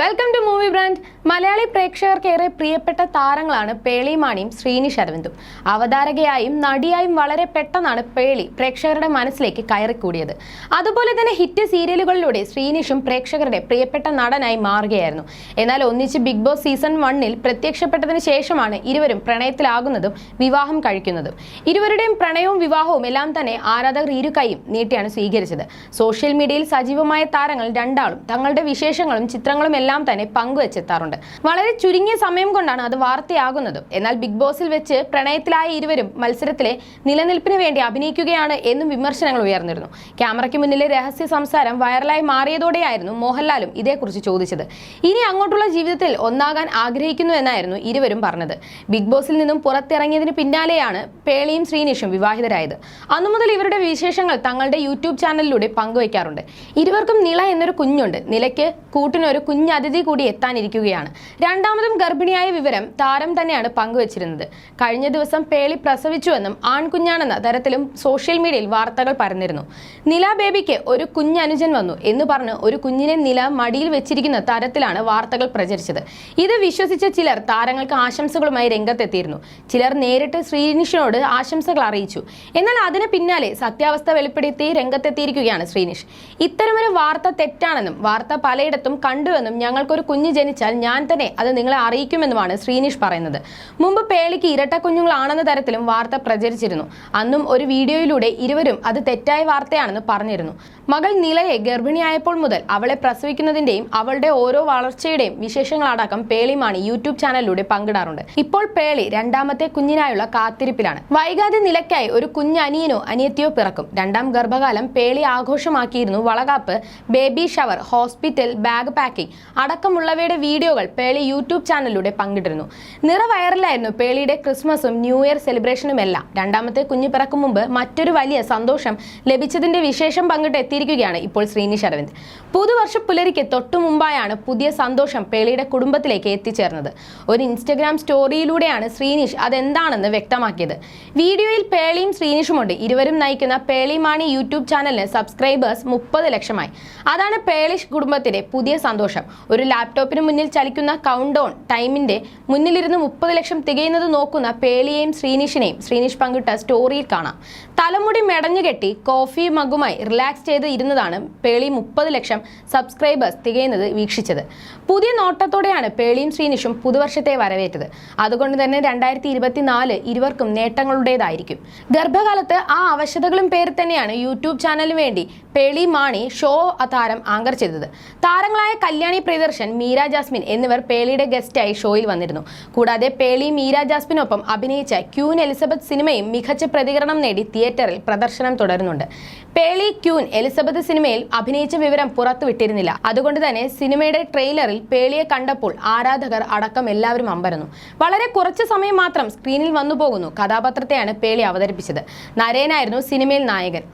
Welcome to movie brand മലയാളി പ്രേക്ഷകർക്കേറെ പ്രിയപ്പെട്ട താരങ്ങളാണ് പേളി മാണിയും ശ്രീനി ശരവിന്ദും അവതാരകയായും നടിയായും വളരെ പെട്ടെന്നാണ് പേളി പ്രേക്ഷകരുടെ മനസ്സിലേക്ക് കയറിക്കൂടിയത്. അതുപോലെ തന്നെ ഹിറ്റ് സീരിയലുകളിലൂടെ ശ്രീനിഷും പ്രേക്ഷകരുടെ പ്രിയപ്പെട്ട നടനായി മാറുകയായിരുന്നു. എന്നാൽ ഒന്നിച്ച് ബിഗ് ബോസ് സീസൺ വണ്ണിൽ പ്രത്യക്ഷപ്പെട്ടതിന് ശേഷമാണ് ഇരുവരും പ്രണയത്തിലാകുന്നതും വിവാഹം കഴിക്കുന്നതും. ഇരുവരുടെയും പ്രണയവും വിവാഹവും എല്ലാം തന്നെ ആരാധകർ ഇരുകൈയും നീട്ടിയാണ് സ്വീകരിച്ചത്. സോഷ്യൽ മീഡിയയിൽ സജീവമായ താരങ്ങൾ രണ്ടാളും തങ്ങളുടെ വിശേഷങ്ങളും ചിത്രങ്ങളും എല്ലാം തന്നെ പങ്കുവച്ചെത്താറുണ്ട്. വളരെ ചുരുങ്ങിയ സമയം കൊണ്ടാണ് അത് വാർത്തയാകുന്നത്. എന്നാൽ ബിഗ് ബോസിൽ വെച്ച് പ്രണയത്തിലായ ഇരുവരും മത്സരത്തിലെ നിലനിൽപ്പിന് വേണ്ടി അഭിനയിക്കുകയാണ് എന്നും വിമർശനങ്ങൾ ഉയർന്നിരുന്നു. ക്യാമറയ്ക്ക് മുന്നിലെ രഹസ്യ സംസാരം വൈറലായി മാറിയതോടെയായിരുന്നു മോഹൻലാലും ഇതേക്കുറിച്ച് ചോദിച്ചത്. ഇനി അങ്ങോട്ടുള്ള ജീവിതത്തിൽ ഒന്നാകാൻ ആഗ്രഹിക്കുന്നു എന്നായിരുന്നു ഇരുവരും പറഞ്ഞത്. ബിഗ് ബോസിൽ നിന്നും പുറത്തിറങ്ങിയതിന് പിന്നാലെയാണ് പേളിയും ശ്രീനിഷും വിവാഹിതരായത്. അന്നു മുതൽ ഇവരുടെ വിശേഷങ്ങൾ തങ്ങളുടെ യൂട്യൂബ് ചാനലിലൂടെ പങ്കുവയ്ക്കാറുണ്ട് ഇരുവർക്കും നിള എന്നൊരു കുഞ്ഞുണ്ട്. നിലയ്ക്ക് കൂട്ടിനൊരു കുഞ്ഞതിഥി കൂടി എത്താനിരിക്കുകയാണ്. രണ്ടാമതും ഗർഭിണിയായ വിവരം താരം തന്നെയാണ് പങ്കുവച്ചിരുന്നത്. കഴിഞ്ഞ ദിവസം പേളി പ്രസവിച്ചുവെന്നും ആൺകുഞ്ഞാണെന്ന തരത്തിലും സോഷ്യൽ മീഡിയയിൽ വാർത്തകൾ പരന്നിരുന്നു. നില ബേബിക്ക് ഒരു കുഞ്ഞനുജൻ വന്നു എന്ന് പറഞ്ഞ് ഒരു കുഞ്ഞിനെ നില മടിയിൽ വെച്ചിരിക്കുന്ന തരത്തിലാണ് വാർത്തകൾ പ്രചരിച്ചത്. ഇത് വിശ്വസിച്ച ചിലർ താരങ്ങൾക്ക് ആശംസകളുമായി രംഗത്തെത്തിയിരുന്നു. ചിലർ നേരിട്ട് ശ്രീനിഷിനോട് ആശംസകൾ അറിയിച്ചു. എന്നാൽ അതിന് പിന്നാലെ സത്യാവസ്ഥ വെളിപ്പെടുത്തി രംഗത്തെത്തിയിരിക്കുകയാണ് ശ്രീനിഷ്. ഇത്തരമൊരു വാർത്ത തെറ്റാണെന്നും വാർത്ത പലയിടത്തും കണ്ടുവെന്നും ഞങ്ങൾക്കൊരു കുഞ്ഞ് ജനിച്ചാൽ ഞാൻ തന്നെ അത് നിങ്ങളെ അറിയിക്കുമെന്നുമാണ് ശ്രീനിഷ് പറയുന്നത്. മുമ്പ് പേളിക്ക് ഇരട്ട കുഞ്ഞുങ്ങളാണെന്ന തരത്തിലും വാർത്ത പ്രചരിച്ചിരുന്നു. അന്നും ഒരു വീഡിയോയിലൂടെ ഇരുവരും അത് തെറ്റായ വാർത്തയാണെന്ന് പറഞ്ഞിരുന്നു. മകൾ നിലയെ ഗർഭിണിയായപ്പോൾ മുതൽ അവളെ പ്രസവിക്കുന്നതിന്റെയും അവളുടെ ഓരോ വളർച്ചയുടെയും വിശേഷങ്ങളടക്കം പേളിമാണി യൂട്യൂബ് ചാനലിലൂടെ പങ്കിടാറുണ്ട്. ഇപ്പോൾ പേളി രണ്ടാമത്തെ കുഞ്ഞിനായുള്ള കാത്തിരിപ്പിലാണ്. വൈകാതെ നിലയ്ക്കായി ഒരു കുഞ്ഞ് അനിയനോ അനിയത്തിയോ പിറക്കും. രണ്ടാം ഗർഭകാലം പേളി ആഘോഷമാക്കിയിരുന്നു Valakappu baby shower hospital bag packing. അടക്കമുള്ളവയുടെ വീഡിയോകൾ പേളി യൂട്യൂബ് ചാനലിലൂടെ പങ്കിട്ടിരുന്നു. നിറ വൈറലായിരുന്നു പേളിയുടെ ക്രിസ്മസും ന്യൂ ഇയർ സെലിബ്രേഷനും എല്ലാം. രണ്ടാമത്തെ കുഞ്ഞു പിറക്കും മുമ്പ് മറ്റൊരു വലിയ സന്തോഷം ലഭിച്ചതിന്റെ വിശേഷം പങ്കിട്ട് എത്തിയിരിക്കുകയാണ് ഇപ്പോൾ ശ്രീനിഷ് അരവിന്ദ്. പുതുവർഷ പുലരിക്ക് തൊട്ടു മുമ്പായാണ് പുതിയ സന്തോഷം പേളിയുടെ കുടുംബത്തിലേക്ക് എത്തിച്ചേർന്നത്. ഒരു ഇൻസ്റ്റഗ്രാം സ്റ്റോറിയിലൂടെയാണ് ശ്രീനിഷ് അതെന്താണെന്ന് വ്യക്തമാക്കിയത്. വീഡിയോയിൽ പേളിയും ശ്രീനിഷുമുണ്ട്. ഇരുവരും നയിക്കുന്ന പേളി മാണി യൂട്യൂബ് ചാനലിന് സബ്സ്ക്രൈബേഴ്സ് മുപ്പത് ലക്ഷമായി. അതാണ് പേളിഷ് കുടുംബത്തിന്റെ പുതിയ സന്തോഷം. ഒരു ലാപ്ടോപ്പിന് മുന്നിൽ ചലിക്കുന്ന കൗണ്ട് ഡൗൺ ടൈമിന്റെ മുന്നിലിരുന്ന് മുപ്പത് ലക്ഷം തികയുന്നത് നോക്കുന്ന പേളിയെയും ശ്രീനിഷിനെയും ശ്രീനിഷ് പങ്കിട്ട സ്റ്റോറിയിൽ കാണാം. തലമുടി മെടഞ്ഞുകെട്ടി കോഫി മഗുമായി റിലാക്സ് ചെയ്ത് ഇരുന്നതാണ് പേളി മുപ്പത് ലക്ഷം സബ്സ്ക്രൈബേഴ്സ് തികയുന്നത് വീക്ഷിച്ചത്. പുതിയ നോട്ടത്തോടെയാണ് പേളിയും ശ്രീനിഷും പുതുവർഷത്തെ വരവേറ്റത്. അതുകൊണ്ട് തന്നെ രണ്ടായിരത്തി ഇരുപത്തിനാല് ഇരുവർക്കും നേട്ടങ്ങളുടേതായിരിക്കും. ഗർഭകാലത്ത് ആ അവശതകളും പേര് തന്നെയാണ് യൂട്യൂബ് ചാനലിന് വേണ്ടി പേളി മാണി ഷോ താരം ആങ്കർ ചെയ്തത്. താരങ്ങളായ കല്യാണി പ്രിയദർശൻ മീര ജാസ്മിൻ എന്നിവർ പേളിയുടെ ഗസ്റ്റായി ഷോയിൽ വന്നിരുന്നു. കൂടാതെ പേളി മീര ജാസ്മിനൊപ്പം അഭിനയിച്ച ക്യൂൻ എലിസബത്ത് സിനിമയും മികച്ച പ്രതികരണം നേടി തിയേറ്ററിൽ പ്രദർശനം തുടരുന്നുണ്ട്. പേളി ക്യൂൻ എലിസബത്ത് സിനിമയിൽ അഭിനയിച്ച വിവരം പുറത്തുവിട്ടിരുന്നില്ല. അതുകൊണ്ട് തന്നെ സിനിമയുടെ ട്രെയിലറിൽ പേളിയെ കണ്ടപ്പോൾ ആരാധകർ അടക്കം എല്ലാവരും അമ്പരന്നു. വളരെ കുറച്ച് സമയം മാത്രം സ്ക്രീനിൽ വന്നു പോകുന്നു കഥാപാത്രത്തെയാണ് പേളി അവതരിപ്പിച്ചത്. നരേനായിരുന്നു സിനിമയിൽ നായകൻ.